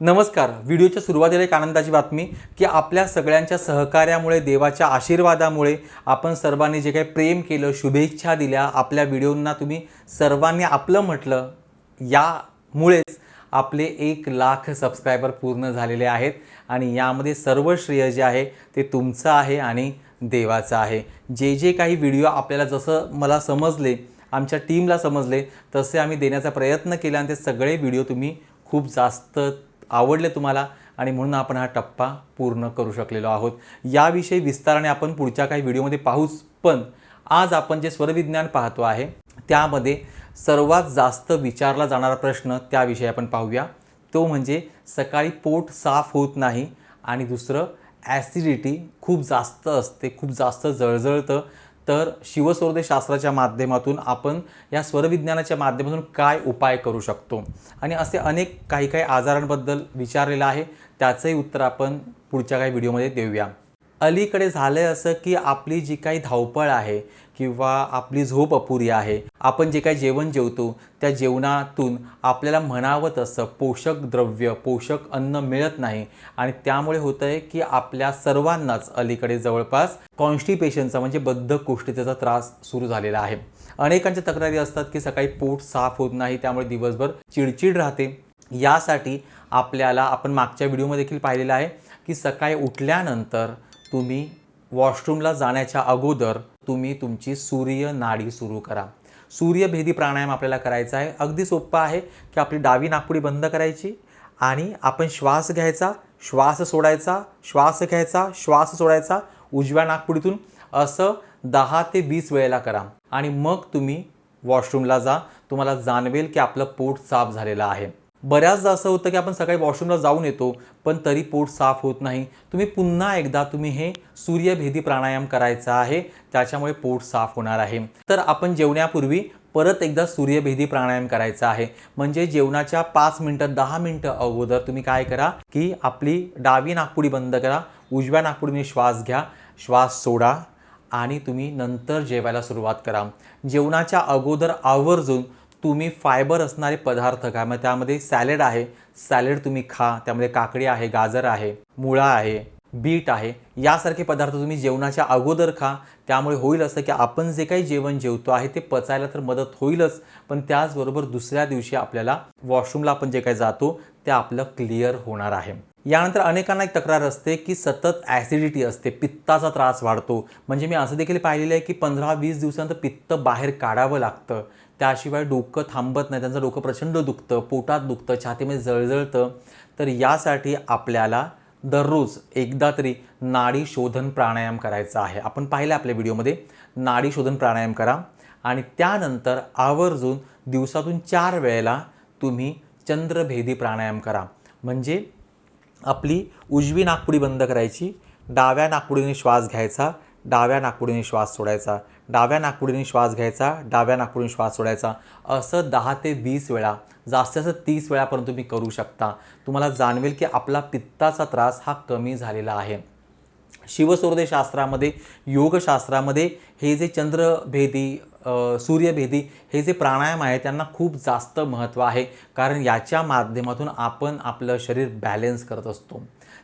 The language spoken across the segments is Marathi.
नमस्कार. व्हिडिओच्या सुरुवातीला एक आनंदाची बातमी की आपल्या सगळ्यांच्या सहकार्यामुळे देवाच्या आशीर्वादामुळे आपण सर्वांनी जे काही प्रेम केलं शुभेच्छा दिल्या आपल्या व्हिडिओंना तुम्ही सर्वांनी आपलं म्हटलं यामुळेच आपले एक लाख सबस्क्रायबर पूर्ण झालेले आहेत. आणि यामध्ये सर्व श्रेय जे आहे ते तुमचं आहे आणि देवाचं आहे. जे जे काही व्हिडिओ आपल्याला जसं मला समजले आमच्या टीमला समजले तसे आम्ही देण्याचा प्रयत्न केला आणि ते सगळे व्हिडिओ तुम्ही खूप जास्त आवडले तुम्हाला? आणि म्हणून आपण हा टप्पा पूर्ण करू शकलेलो आहोत. याविषयी विस्ताराने आपण पुढच्या काही व्हिडिओमध्ये पाहूच. पण आज आपण जे स्वरविज्ञान पाहतो आहे त्यामध्ये सर्वात जास्त विचारला जाणारा प्रश्न त्याविषयी आपण पाहूया. तो म्हणजे सकाळी पोट साफ होत नाही आणि दुसरं ॲसिडिटी खूप जास्त असते खूप जास्त जळजळतं. तर शिवसौरदे शास्त्राच्या माध्यमातून आपण या स्वरविज्ञानाच्या माध्यमातून काय उपाय करू शकतो? आणि असे अनेक काही काही आजारांबद्दल विचारलेलं आहे. त्याचंही उत्तर आपण पुढच्या काही व्हिडिओमध्ये देऊया. अलीकडे झालं आहे असं की आपली जी काही धावपळ आहे किंवा आपली झोप अपुरी आहे. आपण जे काही जेवण जेवतो त्या जेवणातून आपल्याला म्हणावं तसं पोषक द्रव्य पोषक अन्न मिळत नाही. आणि त्यामुळे होतं आहे की आपल्या सर्वांनाच अलीकडे जवळपास कॉन्स्टिपेशनचा म्हणजे बद्धकोष्ठतेचा त्रास सुरू झालेला आहे. अनेकांच्या तक्रारी असतात की सकाळी पोट साफ होत नाही त्यामुळे दिवसभर चिडचिड राहते. यासाठी आपल्याला आपण मागच्या व्हिडिओमध्ये देखील पाहिलेलं आहे की सकाळी उठल्यानंतर तुम्ही वॉशरूमला जाण्याच्या अगोदर तुम्ही तुमची सूर्य नाडी सुरू करा. सूर्यभेदी प्राणायाम आपल्याला करायचा आहे. अगदी सोप्पा आहे की आपली डावी नाकपुडी बंद करायची आणि आपण श्वास घ्यायचा श्वास सोडायचा श्वास घ्यायचा श्वास सोडायचा उजव्या नाकपुडीतून असं दहा ते वीस वेळेला करा. आणि मग तुम्ही वॉशरूमला जा. तुम्हाला जाणवेल की आपलं पोट साफ झालेलं आहे. बऱ्याचदा असं होतं की आपण सकाळी वॉशरूमला जाऊन येतो पण तरी पोट साफ होत नाही. तुम्ही पुन्हा एकदा तुम्ही हे सूर्यभेदी प्राणायाम करायचा आहे त्याच्यामुळे पोट साफ होणार आहे. तर आपण जेवण्यापूर्वी परत एकदा सूर्यभेदी प्राणायाम करायचा आहे. म्हणजे जेवणाच्या पाच मिनटं दहा मिनटं अगोदर तुम्ही काय करा की आपली डावी नाकपुडी बंद करा उजव्या नाकपुडीने श्वास घ्या श्वास सोडा आणि तुम्ही नंतर जेवायला सुरुवात करा. जेवणाच्या अगोदर आवर्जून तुम्ही फायबर असणारे पदार्थ खा. मग त्यामध्ये सॅलेड आहे. सॅलेड तुम्ही खा. त्यामध्ये काकडी आहे गाजर आहे मुळा आहे बीट आहे. यासारखे पदार्थ तुम्ही जेवणाच्या अगोदर खा. त्यामुळे होईल असं की आपण जे काही जेवण जेवतो आहे ते पचायला तर मदत होईलच पण त्याचबरोबर दुसऱ्या दिवशी आपल्याला वॉशरूमला आपण जे काही जातो ते आपलं क्लिअर होणार आहे. यानंतर अनेकांना एक तक्रार असते की सतत ॲसिडिटी असते पित्ताचा त्रास वाढतो. म्हणजे मी असं देखील पाहिलेलं आहे की पंधरा वीस दिवसानंतर पित्त बाहेर काढावं लागतं. त्याशिवाय डोकं थांबत नाही त्यांचं डोकं प्रचंड दुखतं पोटात दुखतं छातीमध्ये जळजळतं. तर यासाठी आपल्याला दररोज एकदा तरी नाडी शोधन प्राणायाम करायचा आहे. आपण पाहिलं आपल्या व्हिडिओमध्ये नाडी शोधन प्राणायाम करा आणि त्यानंतर आवर्जून दिवसातून चार वेळेला तुम्ही चंद्रभेदी प्राणायाम करा. म्हणजे आपली उजवी नाकपुडी बंद करायची डाव्या नाकपुडीने श्वास घ्यायचा डाव्या नाकपुडीने श्वास सोडायचा डाव्या नाकपुडीने श्वास घ्यायचा डाव्या नाकपुडीने श्वास सोडायचा. असं दहा ते वीस वेळा जास्तीत जास्त तीस वेळापर्यंत तुम्ही करू शकता. तुम्हाला जाणवेल की आपला पित्ताचा त्रास हा कमी झालेला आहे. शिवसौरदे शास्त्रामध्ये योगशास्त्रामध्ये हे जे चंद्रभेदी सूर्यभेदी हे जे प्राणायाम आहे त्यांना खूप जास्त महत्त्व आहे. कारण याच्या माध्यमातून आपण आपलं शरीर बॅलेन्स करत असतो.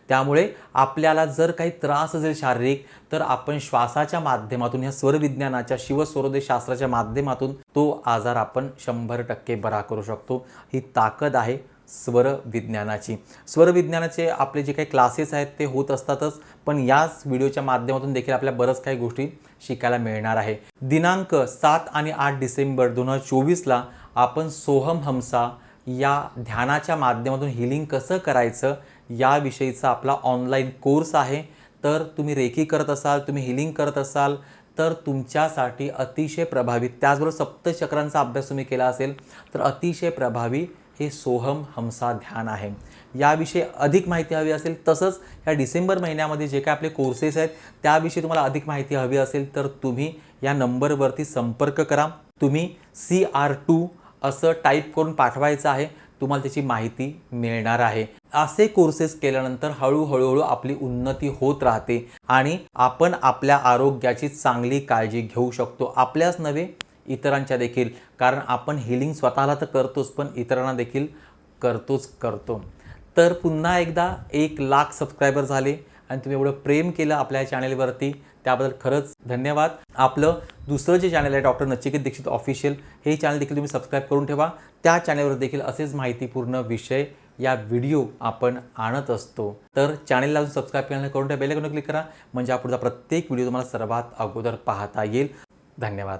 त्यामुळे आपल्याला जर काही त्रास असेल शारीरिक तर आपण श्वासाच्या माध्यमातून ह्या स्वरविज्ञानाच्या शिवस्वरोदयशास्त्राच्या माध्यमातून तो आजार आपण शंभर टक्के बरा करू शकतो. ही ताकद आहे. स्वरविज्ञानाची. स्वरविज्ञानाचे आपले जे काही क्लासेस आहेत ते होत असतातच पण याच व्हिडिओच्या माध्यमातून देखील आपल्या बरंच काही गोष्टी शिकायला मिळणार आहे. दिनांक सात आणि आठ डिसेंबर दोन हजार चोवीसला आपण सोहम हमसा या ध्यानाच्या माध्यमातून हिलिंग कसं करायचं याविषयीचा आपला ऑनलाईन कोर्स आहे. तर तुम्ही रेकी करत असाल तुम्ही हिलिंग करत असाल तर तुमच्यासाठी अतिशय प्रभावी त्याचबरोबर सप्तचक्रांचा अभ्यास तुम्ही केला असेल तर अतिशय प्रभावी हे सोहम हमसा ध्यान आहे. याविषयी अधिक माहिती हवी असेल तसंच ह्या डिसेंबर महिन्यामध्ये जे काय आपले कोर्सेस आहेत त्याविषयी तुम्हाला अधिक माहिती हवी असेल तर तुम्ही या नंबरवरती संपर्क करा. तुम्ही सी आर टू असं टाईप करून पाठवायचं आहे तुम्हाला त्याची माहिती मिळणार आहे. असे कोर्सेस केल्यानंतर हळूहळूहळू आपली उन्नती होत राहते आणि आपण आपल्या आरोग्याची चांगली काळजी घेऊ शकतो. आपल्याच नव्हे इतरांच्या देखील. कारण आपण हिलिंग स्वतःला तर करतोच पण इतरांना देखील करतोच करतो. तर पुन्हा एकदा एक लाख सबस्क्रायबर झाले आणि तुम्ही एवढं प्रेम केलं आपल्या चॅनेलवरती त्याबद्दल खरंच धन्यवाद. आपलं दुसरं जे चॅनल आहे डॉक्टर नचिकेत दीक्षित ऑफिशियल हे चॅनल देखील तुम्ही सबस्क्राईब करून ठेवा. त्या चॅनलवर देखील असेच माहितीपूर्ण विषय या व्हिडिओ आपण आणत असतो. तर चॅनलला अजून सबस्क्राईब केल्याने करून ठेवा. बेल क्लिक करा. म्हणजे हा प्रत्येक व्हिडिओ तुम्हाला सर्वात अगोदर पाहता येईल. धन्यवाद.